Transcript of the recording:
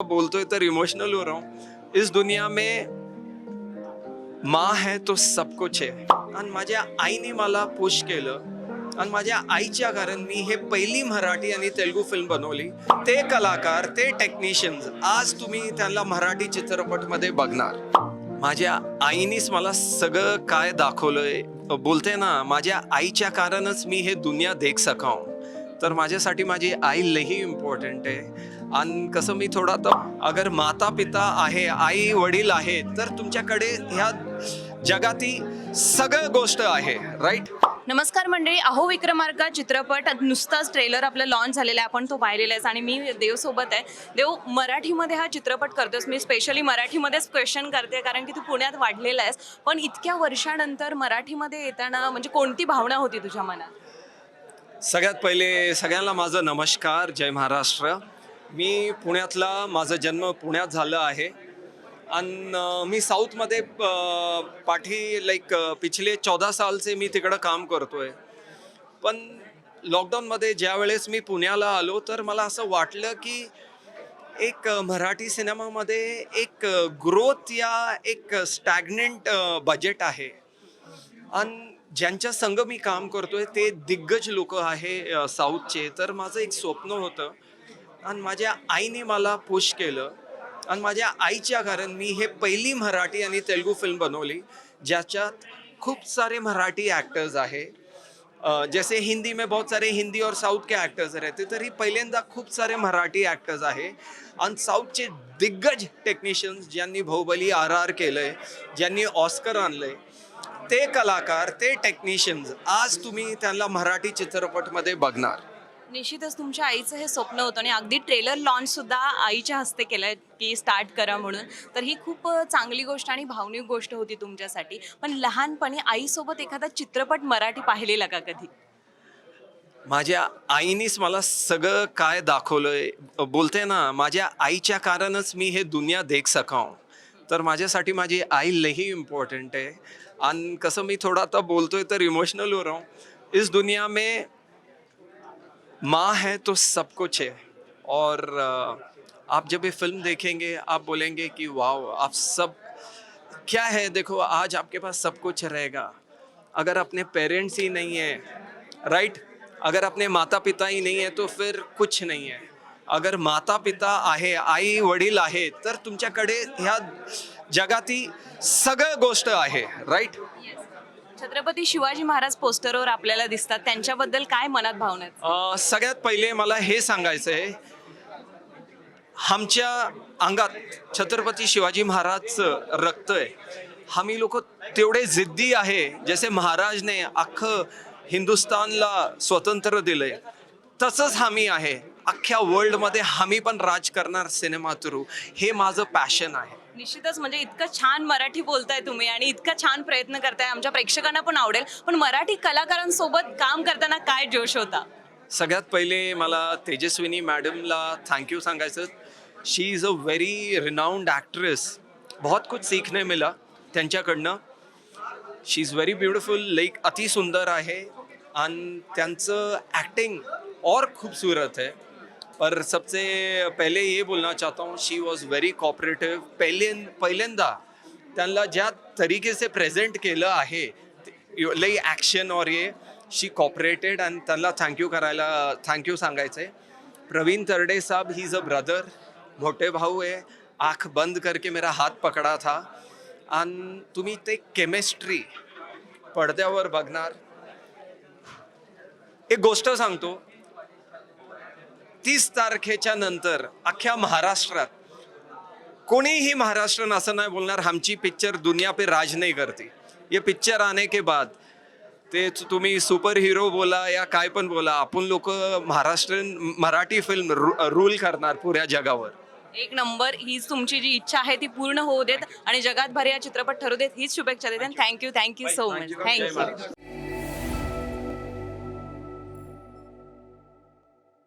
बोलतोय तर इमोशनल हो रहा इस दुनिया में माँ है तो सब कुछ आहे आणि माझ्या आईने मला पुश केलं। आणि माझ्या आईच्या कारण मी हे पहिली मराठी आणि तेलुगू फिल्म बनवली। ते कलाकार ते टेक्निशियन्स आज तुम्ही त्यांना मराठी चित्रपटमध्ये बघणार। माझ्या आईनीच मला सगळं काय दाखवलंय। बोलते ना माझ्या आईच्या कारणच मी हे दुनिया देख सकाव तर माझ्यासाठी माझी आई लई इम्पॉर्टंट आहे। आणि कसं मी थोडा तर अगर माता पिता आहे आई वडील आहे तर तुमच्याकडे ह्या जगाती सगळं गोष्ट आहे राईट नमस्कार मंडळी अहो विक्रमार्का चित्रपट नुसताच ट्रेलर आपलं लॉन्च झालेला आहे आपण तो पाहिलेला आहे. आणि मी देव सोबत आहे. देव मराठीमध्ये हा चित्रपट करतोस. मी स्पेशली मराठीमध्येच क्वेश्चन करते कारण की तू पुण्यात वाढलेला आहेस. पण इतक्या वर्षानंतर मराठीमध्ये येताना म्हणजे कोणती भावना होती तुझ्या मनात? सगळ्यात पहिले सगळ्यांना माझं नमस्कार जय महाराष्ट्र. मी पुण्यातला माझा जन्म पुण्यात झाला आहे. आणि मी साऊथमध्ये पाठी लाईक पिछले चौदा सालचे मी तिकडं काम करतो आहे पण लॉकडाऊनमध्ये ज्या वेळेस मी पुण्याला आलो तर मला असं वाटलं की एक मराठी सिनेमामध्ये एक ग्रोथ या एक स्टॅग्नेंट बजेट आहे. आणि ज्यांच्या संघ मी काम करतोय ते दिग्गज लोक आहे साऊथचे. तर माझं एक स्वप्न होतं आणि माझ्या आईने मला पुश केलं. आणि माझ्या आईच्या कारण मी हे पहिली मराठी आणि तेलुगू फिल्म बनवली ज्याच्यात खूप सारे मराठी ॲक्टर्स आहे. जसे जैसे हिंदी में बहुत सारे हिंदी और साउथ के ॲक्टर्स रहते तरी पहिल्यांदा खूप सारे मराठी ॲक्टर्स आहे. आणि साऊथचे दिग्गज टेक्निशियन्स ज्यांनी बाहुबली आर आर केलंय ज्यांनी ऑस्कर आणलंय ते कलाकार ते टेक्निशियन्स आज तुम्ही त्यांना मराठी चित्रपटमध्ये बघणार. निश्चितच तुमच्या आईचं हे स्वप्न होतं आणि अगदी ट्रेलर लॉन्च सुद्धा आईच्या हस्ते केलंय की स्टार्ट करा म्हणून. तर ही खूप चांगली गोष्ट आणि भावनिक गोष्ट होती तुमच्यासाठी. पण लहानपणी आईसोबत एखादा चित्रपट मराठी पाहिलेला का कधी? माझ्या आईनीच मला सगळं काय दाखवलंय. बोलते ना माझ्या आईच्या कारणच मी हे दुनिया देख सकाव तर माझ्यासाठी माझी आई लई इम्पॉर्टंट आहे. आणि कसं मी थोड़ा आता बोलतोय तर इमोशनल हो. रहा इस दुनिया में माँ है तो सब कुछ है। और आप जब ये फ़िल्म देखेंगे, आप बोलेंगे कि वाह आप सब, क्या है? देखो, आज आपके पास सब कुछ रहेगा। अगर अपने पेरेंट्स ही नहीं है राइट अगर अपने माता पिता ही नहीं है तो फिर कुछ नहीं है। अगर माता पिता आहे, आई वडील आहे, तर तुमच्याकडे ह्या जगाती सगळं गोष्ट आहे राईट छत्रपती शिवाजी महाराज पोस्टरवर आपल्याला दिसतात. त्यांच्याबद्दल काय मनात भावना आहेत? अ, सगळ्यात पहिले मला हे सांगायचं आहे आमच्या अंगात छत्रपती शिवाजी महाराजचं रक्त आहे. आम्ही लोक तेवढे जिद्दी आहे जसे महाराजने अख्खं हिंदुस्थानला स्वतंत्र दिलंय तसंच आम्ही आहे. अख्ख्या वर्ल्डमध्ये आम्ही पण राज करणार सिनेमा थ्रू हे माझं पॅशन आहे. निश्चितच म्हणजे इतकं छान मराठी बोलताय तुम्ही आणि इतका छान प्रयत्न करताय. आमच्या प्रेक्षकांना पण आवडेल. पण मराठी कलाकारांसोबत काम करताना काय जोश होता? सगळ्यात पहिले मला तेजस्विनी मॅडमला थँक्यू सांगायचं. She is a very renowned actress बहुत कुछ सीखने मिला त्यांच्याकडनं. She is very beautiful like अति सुंदर आहे. आणि त्यांचं ॲक्टिंग और खूबसूरत आहे. पर सबसे पहले ये बोलना चाहता हूँ शी वॉज व्हेरी कॉपरेटिव पहिले पहिल्यांदा त्यांना ज्या तरीके से प्रेझेंट केलं आहे लई ॲक्शन और ये शी कॉपरेटेड आणि त्यांना थँक्यू करायला थँक्यू सांगायचं आहे Pravin Tarde sahab he is a brother मोठे भाऊ आहे. आँख बंद करके मेरा हात पकडा था. आणि तुम्ही ते केमिस्ट्री पडद्यावर बघणार. एक गोष्ट सांगतो तीस तारखेच्या नंतर अख्ख्या महाराष्ट्रात कोणीही महाराष्ट्रन असं नाही बोलणार हमची पिक्चर दुनिया पे राज नहीं करती. ये पिक्चर आने के बाद ते तुम्ही सुपर हिरो बोला या काय पण बोला आपण लोक महाराष्ट्रीयन मराठी फिल्म रूल करणार पुऱ्या जगावर. एक नंबर हीच तुमची जी इच्छा आहे ती पूर्ण होऊ देत आणि जगात भर या चित्रपट ठरू देत हीच शुभेच्छा देते. Thank you thank you so much thank you Maharashtra.